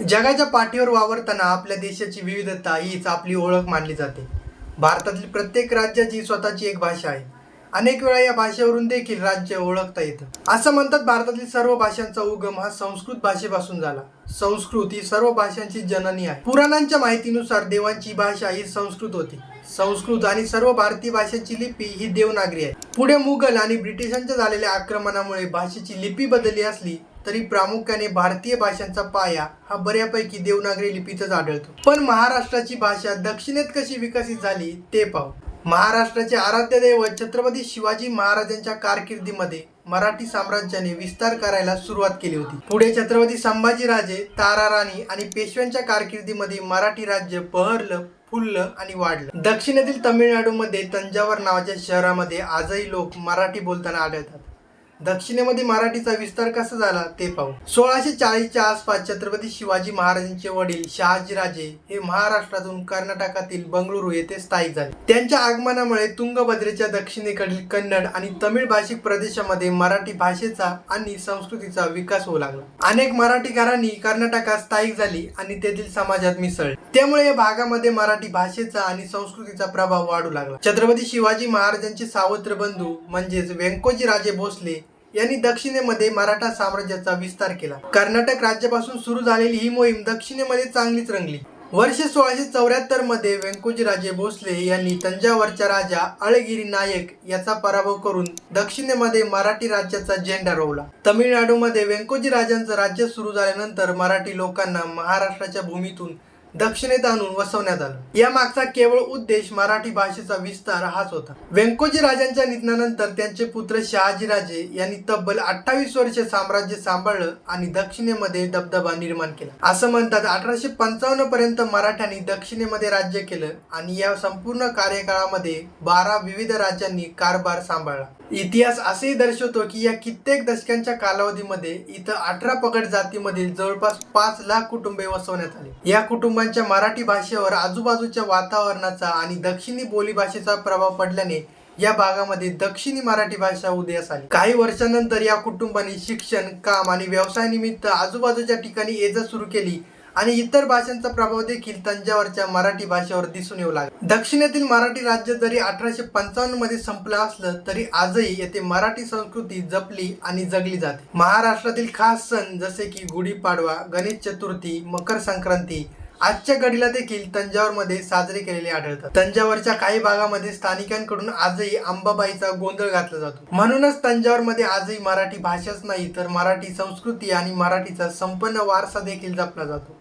जगाच्या पाठीवर वावरताना आपल्या देशाची विविधता हीच आपली ओळख मानली जाते. भारतातील प्रत्येक राज्याची स्वतःची एक भाषा आहे. अनेक वेळा या भाषेवरून देखील राज्य ओळखता येतं. असं म्हणतात भारतातील सर्व भाषांचा उगम हा संस्कृत भाषेपासून झाला. संस्कृत ही सर्व भाषांची जननी आहे. पुराणांच्या माहितीनुसार देवांची भाषा ही संस्कृत होती. संस्कृत आणि सर्व भारतीय भाषेची लिपी ही देवनागरी आहे. पुढे मुघल आणि ब्रिटिशांच्या झालेल्या आक्रमणामुळे भाषेची लिपी बदलली असली तरी प्रामुख्याने भारतीय भाषांचा पाया हा बऱ्यापैकी देवनागरी लिपीतच आढळतो. पण महाराष्ट्राची भाषा दक्षिणेत कशी विकसित झाली ते पाहू. महाराष्ट्राचे आराध्य दैवत छत्रपती शिवाजी महाराजांच्या कारकिर्दीमध्ये मराठी साम्राज्याने विस्तार करायला सुरुवात केली होती. पुढे छत्रपती संभाजीराजे तारा राणी आणि पेशव्यांच्या कारकिर्दीमध्ये मराठी राज्य बहरलं फुललं आणि वाढलं. दक्षिणेतील तमिळनाडूमध्ये तंजावर नावाच्या शहरामध्ये आजही लोक मराठी बोलताना आढळतात. दक्षिणेमध्ये मराठीचा विस्तार कसा झाला ते पाहू. सोळाशे चाळीसच्या आसपास छत्रपती शिवाजी महाराजांचे वडील शहाजीराजे हे महाराष्ट्रातून कर्नाटकातील बंगळुरू येथे स्थायिक झाले. त्यांच्या आगमनामुळे तुंगभद्रेच्या दक्षिणेकडील कन्नड आणि तमिळ भाषिक प्रदेशामध्ये मराठी भाषेचा आणि संस्कृतीचा विकास होऊ लागला. अनेक मराठी घरांनी कर्नाटकात स्थायिक झाली आणि तेथील समाजात मिसळले. त्यामुळे या भागामध्ये मराठी भाषेचा आणि संस्कृतीचा प्रभाव वाढू लागला. छत्रपती शिवाजी महाराजांचे सावत्र बंधू म्हणजेच व्यंकोजी राजे भोसले यांनी दक्षिणेमध्ये मराठा साम्राज्याचा विस्तार केला. कर्नाटक राज्यापासून सुरू झालेली ही मोहीम दक्षिणेमध्ये चांगलीच रंगली. वर्ष सोळाशे चौऱ्याहत्तरमध्ये व्यंकोजीराजे भोसले यांनी तंजावरच्या राजा अळगिरी नायक याचा पराभव करून दक्षिणेमध्ये मराठी राज्याचा झेंडा रोवला. तमिळनाडूमध्ये व्यंकोजीराजांचं राज्य सुरू झाल्यानंतर मराठी लोकांना महाराष्ट्राच्या भूमीतून दक्षिणेत आणून वसवण्यात आलं. या मागचा केवळ उद्देश मराठी भाषेचा विस्तार हाच होता. व्यंकोजी राजांच्या निधनानंतर त्यांचे पुत्र शहाजीराजे यांनी तब्बल अठ्ठावीस वर्ष साम्राज्य सांभाळलं आणि दक्षिणेमध्ये दबदबा निर्माण केला. असं म्हणतात अठराशे पंचावन्न पर्यंत मराठ्यांनी दक्षिणेमध्ये राज्य केलं आणि या संपूर्ण कार्यकाळामध्ये बारा विविध राज्यांनी कारभार सांभाळला. इतिहास असेही दर्शवतो की या कित्येक दशकांच्या कालावधीमध्ये इथं अठरा पगड जातीमधील जवळपास पाच लाख कुटुंबे वसवण्यात आली. या कुटुंबांच्या मराठी भाषेवर आजूबाजूच्या वातावरणाचा आणि दक्षिणी बोली भाषेचा प्रभाव पडल्याने या भागामध्ये दक्षिणी मराठी भाषा उदयास आली. काही वर्षानंतर या कुटुंबांनी शिक्षण काम आणि व्यवसायानिमित्त आजूबाजूच्या ठिकाणी येजा सुरू केली. आणि इतर भाषांचा प्रभाव देखील तंजावरच्या मराठी भाषेवर दिसून येऊ लागला. दक्षिणेतील मराठी राज्य जरी अठराशे पंचावन्नमध्ये संपलं असलं तरी आजही येथे मराठी संस्कृती जपली आणि जगली जाते. महाराष्ट्रातील खास सण जसे की गुढीपाडवा गणेश चतुर्थी मकर संक्रांती आजच्या घडीला देखील तंजावरमध्ये साजरे केलेले आढळतात. तंजावरच्या काही भागामध्ये स्थानिकांकडून आजही अंबाबाईचा गोंधळ घातला जातो. म्हणूनच तंजावरमध्ये आजही मराठी भाषाच नाही तर मराठी संस्कृती आणि मराठीचा संपन्न वारसा देखील जपला जातो.